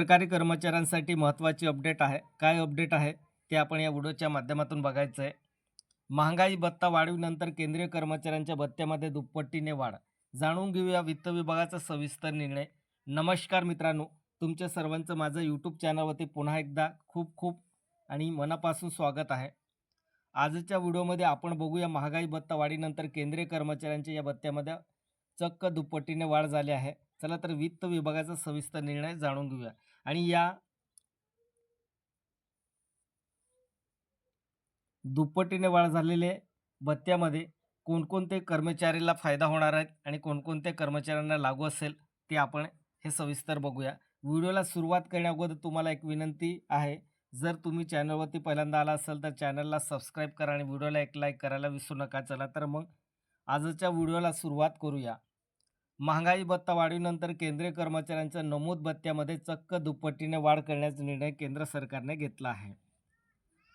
सरकारी कर्मचाऱ्यांसाठी महत्त्वाची अपडेट आहे. काय अपडेट आहे? ते आपण या व्हिडिओच्या माध्यमातून बघायचं आहे. महागाई भत्ता वाढीनंतर केंद्रीय कर्मचाऱ्यांच्या भत्त्यामध्ये दुप्पटीने वाढ. जाणून घेऊया वित्त विभागाचा सविस्तर निर्णय. नमस्कार मित्रांनो तुमच्या सर्वांचं माझं यूट्यूब चॅनलवरती पुन्हा एकदा खूप खूप आणि मनापासून स्वागत आहे. आजच्या व्हिडिओमध्ये आपण बघूया महागाई भत्ता वाढीनंतर केंद्रीय कर्मचाऱ्यांच्या या भत्त्यामध्ये चक्क दुप्पटीने वाढ झाली आहे. चला तर वित्त विभागाचा सविस्तर निर्णय जाणून घेऊया. आणि या दुप्पटीने वाढ झालेले भत्त्यामध्ये कोणकोणते कर्मचारीला फायदा होणार आहेत आणि कोणकोणत्या कर्मचाऱ्यांना लागू असेल ते आपण हे सविस्तर बघूया. व्हिडिओला सुरुवात करण्याअगोदर तुम्हाला एक विनंती आहे जर तुम्ही चॅनलवरती पहिल्यांदा आला असाल तर चॅनलला सबस्क्राईब करा आणि व्हिडिओला एक लाईक करायला विसरू नका. चला तर मग आजच्या व्हिडिओला सुरुवात करूया. महागाई भत्ता वाढीनंतर केंद्रीय कर्मचाऱ्यांच्या नमूद भत्त्यामध्ये चक्क दुप्पटीने वाढ करण्याचा निर्णय केंद्र सरकारने घेतला आहे.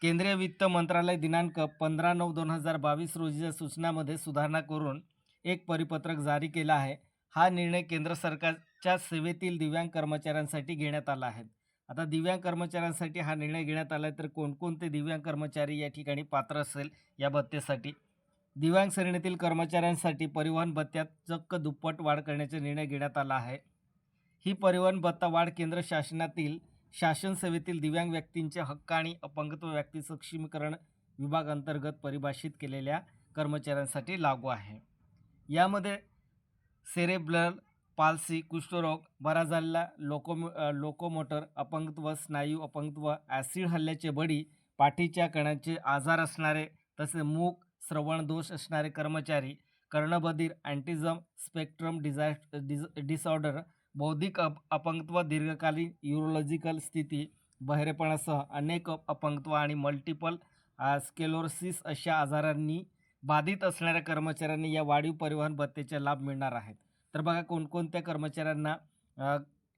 केंद्रीय वित्त मंत्रालय दिनांक पंधरा नऊ दोन हजार बावीस रोजीच्या सूचनामध्ये सुधारणा करून एक परिपत्रक जारी केलं आहे. हा निर्णय केंद्र सरकारच्या सेवेतील दिव्यांग कर्मचाऱ्यांसाठी घेण्यात आला आहे. आता दिव्यांग कर्मचाऱ्यांसाठी हा निर्णय घेण्यात आला आहे तर कोणकोणते दिव्यांग कर्मचारी या ठिकाणी पात्र असेल या भत्तेसाठी दिव्यांग श्रेणीतील कर्मचाऱ्यांसाठी परिवहन भत्त्यात चक्क दुप्पट वाढ करण्याचा निर्णय घेण्यात आला आहे. ही परिवहन भत्ता वाढ केंद्र शासनातील शासन सेवेतील दिव्यांग व्यक्तींचे हक्क आणि अपंगत्व व्यक्ती सक्षमीकरण विभाग अंतर्गत परिभाषित केलेल्या कर्मचाऱ्यांसाठी लागू आहे. यामध्ये सेरेब्रल पालसी कुष्ठरोग बरा झालेला लोकोम लोकोमोटर अपंगत्व स्नायू अपंगत्व ॲसिड हल्ल्याचे बळी पाठीच्या कणांचे आजार असणारे तसे मूक श्रवण दोष असणारे कर्मचारी कर्णबधीर अँटिझम स्पेक्ट्रम डिझाय डिज डिसऑर्डर बौद्धिक अप अपंगत्व दीर्घकालीन युरोलॉजिकल स्थिती बहिरेपणासह अनेक अपंगत्व आणि मल्टिपल स्केलोरसिस अशा आजारांनी बाधित असणाऱ्या कर्मचाऱ्यांनी या वाढीव परिवहन भत्तेचे लाभ मिळणार आहेत. तर बघा कोणकोणत्या कर्मचाऱ्यांना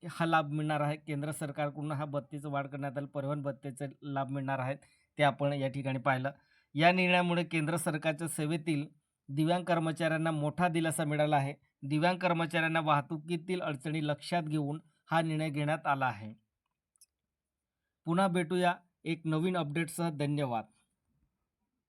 हा लाभ मिळणार आहे. केंद्र सरकारकडून हा भत्तेचं वाढ करण्यात आलं परिवहन भत्तेचे लाभ मिळणार आहेत ते आपण या ठिकाणी पाहिलं. या निर्णयामुळे केंद्र सरकारच्या सेवेतील दिव्यांग कर्मचाऱ्यांना मोठा दिलासा मिळाला आहे. दिव्यांग कर्मचाऱ्यांना वाहतुकीतील अडचणी लक्षात घेऊन हा निर्णय घेण्यात आला आहे. पुन्हा भेटूया एक नवीन अपडेटसह धन्यवाद.